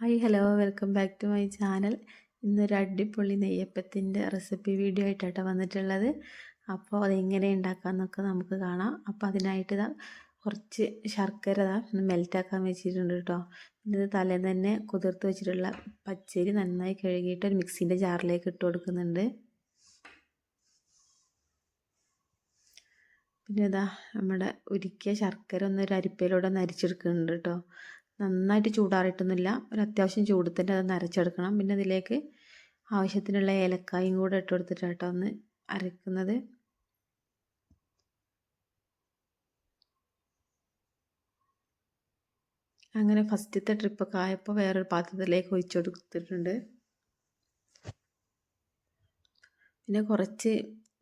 Hi hello welcome back to my channel ഇന്നൊരു അടിപൊളി നെയ്യപ്പത്തിന്റെ recipe video ആയിട്ടാണ് വന്നിട്ടുള്ളത്. അപ്പോൾ അതെങ്ങനെ ഉണ്ടാക്കാമെന്നൊക്കെ നമുക്ക് കാണാം. അപ്പോൾ അതിനായിട്ട് ഇതാ കുറച്ച് ശർക്കര ഇതാ മെൽറ്റാക്കാൻ വെച്ചിട്ടുണ്ട് കേട്ടോ. ഇത് തലേന്ന് തന്നെ കുതിർത്ത് വെച്ചിട്ടുള്ള പച്ചരി നന്നായി കഴുകിയിട്ട് ഒരു മിക്സിന്റെ ജാറിലേക്ക് ഇട്ട് കൊടുക്കുന്നുണ്ട്. പിന്നെ ഇതാ നമ്മുടെ ഉരുക്കിയ ശർക്കര ഒന്ന് ഒരു അരിപ്പയിലൂടെ ഒന്ന് അരിച്ചെടുക്കുന്നുണ്ട് കേട്ടോ. നന്നായിട്ട് ചൂടാറിയിട്ടൊന്നുമില്ല ഒരു അത്യാവശ്യം ചൂട് തന്നെ അത് അരച്ചെടുക്കണം പിന്നെ അതിലേക്ക് ആവശ്യത്തിനുള്ള ഏലക്കായും കൂടെ ഇട്ട് കൊടുത്തിട്ടാട്ടോ ഒന്ന് അരക്കുന്നത്. അങ്ങനെ ഫസ്റ്റത്തെ ട്രിപ്പൊക്കെ ആയപ്പോൾ വേറൊരു പാത്രത്തിലേക്ക് ഒഴിച്ചു കൊടുത്തിട്ടുണ്ട്. പിന്നെ കുറച്ച്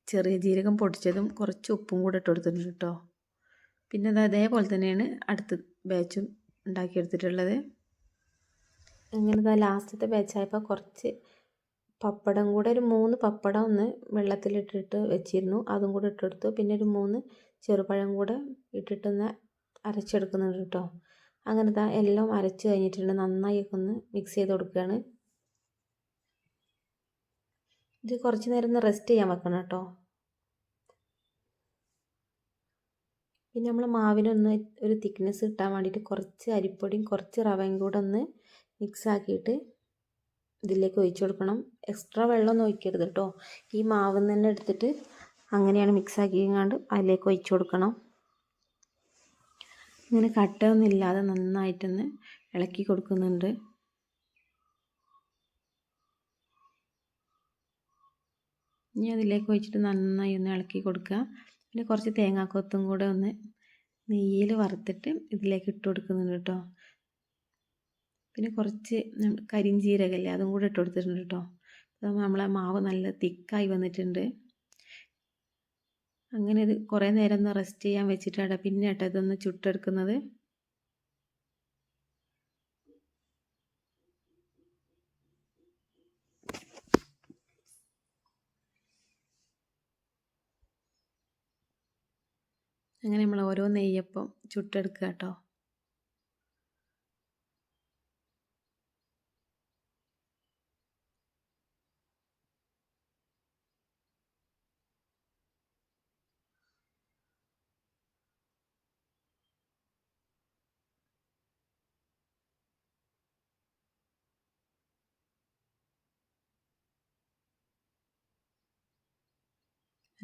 ചെറിയ ജീരകം പൊടിച്ചതും കുറച്ച് ഉപ്പും കൂടെ ഇട്ട് കൊടുത്തിട്ടുണ്ട് കേട്ടോ. പിന്നെ അത് അതേപോലെ തന്നെയാണ് അടുത്ത ബാച്ചും ഉണ്ടാക്കിയെടുത്തിട്ടുള്ളത്? അങ്ങനെ ലാസ്റ്റത്തെ ബാച്ചായപ്പോൾ കുറച്ച് പപ്പടം കൂടെ ഒരു മൂന്ന് പപ്പടം ഒന്ന് വെള്ളത്തിലിട്ടിട്ട് വെച്ചിരുന്നു. അതും കൂടെ ഇട്ടെടുത്തു. പിന്നെ ഒരു മൂന്ന് ചെറുപഴം കൂടെ ഇട്ടിട്ടൊന്ന് അരച്ചെടുക്കുന്നുണ്ട് കേട്ടോ. അങ്ങനത്തെ എല്ലാം അരച്ച് കഴിഞ്ഞിട്ടുണ്ട്. നന്നായി ഒന്ന് മിക്സ് ചെയ്ത് കൊടുക്കുകയാണ്. ഇത് കുറച്ച് നേരം ഒന്ന് റെസ്റ്റ് ചെയ്യാൻ വെക്കണം കേട്ടോ. പിന്നെ നമ്മൾ മാവിനൊന്ന് ഒരു തിക്നെസ് കിട്ടാൻ വേണ്ടിയിട്ട് കുറച്ച് അരിപ്പൊടിയും കുറച്ച് റവയും കൂടെ ഒന്ന് മിക്സ് ആക്കിയിട്ട് ഇതിലേക്ക് ഒഴിച്ചു കൊടുക്കണം. എക്സ്ട്രാ വെള്ളമൊന്നും ഒഴിക്കരുത് കേട്ടോ ഈ മാവ് തന്നെ എടുത്തിട്ട് അങ്ങനെയാണ് മിക്സ് ആക്കിയെങ്ങാണ്ട് അതിലേക്ക് ഒഴിച്ചു കൊടുക്കണം. ഇങ്ങനെ കട്ടയൊന്നും ഇല്ലാതെ നന്നായിട്ടൊന്ന് ഇളക്കി കൊടുക്കുന്നുണ്ട്. ഇനി അതിലേക്ക് ഒഴിച്ചിട്ട് നന്നായി ഒന്ന് ഇളക്കി കൊടുക്കുക. പിന്നെ കുറച്ച് തേങ്ങാക്കൊത്തും കൂടെ ഒന്ന് നെയ്യിൽ വറുത്തിട്ട് ഇതിലേക്ക് ഇട്ട് കൊടുക്കുന്നുണ്ട് കേട്ടോ. പിന്നെ കുറച്ച് കരിഞ്ചീരകല്ലേ അതും കൂടെ ഇട്ട് കൊടുത്തിട്ടുണ്ട് കേട്ടോ. അപ്പോൾ നമ്മളെ മാവ് നല്ല തിക്കായി വന്നിട്ടുണ്ട്. അങ്ങനെ ഇത് കുറേ നേരം ഒന്ന് റെസ്റ്റ് ചെയ്യാൻ വെച്ചിട്ടാണ് പിന്നെ കേട്ടോ ഇതൊന്ന് ചുട്ടെടുക്കുന്നത്. അങ്ങനെ നമ്മൾ ഓരോ നെയ്യപ്പം ചുട്ടെടുക്കുക കേട്ടോ.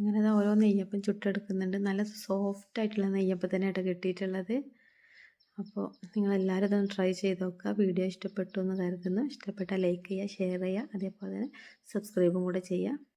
അങ്ങനെ ഓരോ നെയ്യപ്പം ചുട്ടെടുക്കുന്നുണ്ട്. നല്ല സോഫ്റ്റ് ആയിട്ടുള്ള നെയ്യപ്പം തന്നെയായിട്ട് കിട്ടിയിട്ടുള്ളത്. അപ്പോൾ നിങ്ങളെല്ലാവരും ഇതൊന്ന് ട്രൈ ചെയ്ത് നോക്കുക വീഡിയോ ഇഷ്ടപ്പെട്ടു എന്ന് കരുതുന്നു. ഇഷ്ടപ്പെട്ടാൽ ലൈക്ക് ചെയ്യുക ഷെയർ ചെയ്യുക. അതേപോലെ തന്നെ സബ്സ്ക്രൈബും കൂടെ ചെയ്യുക.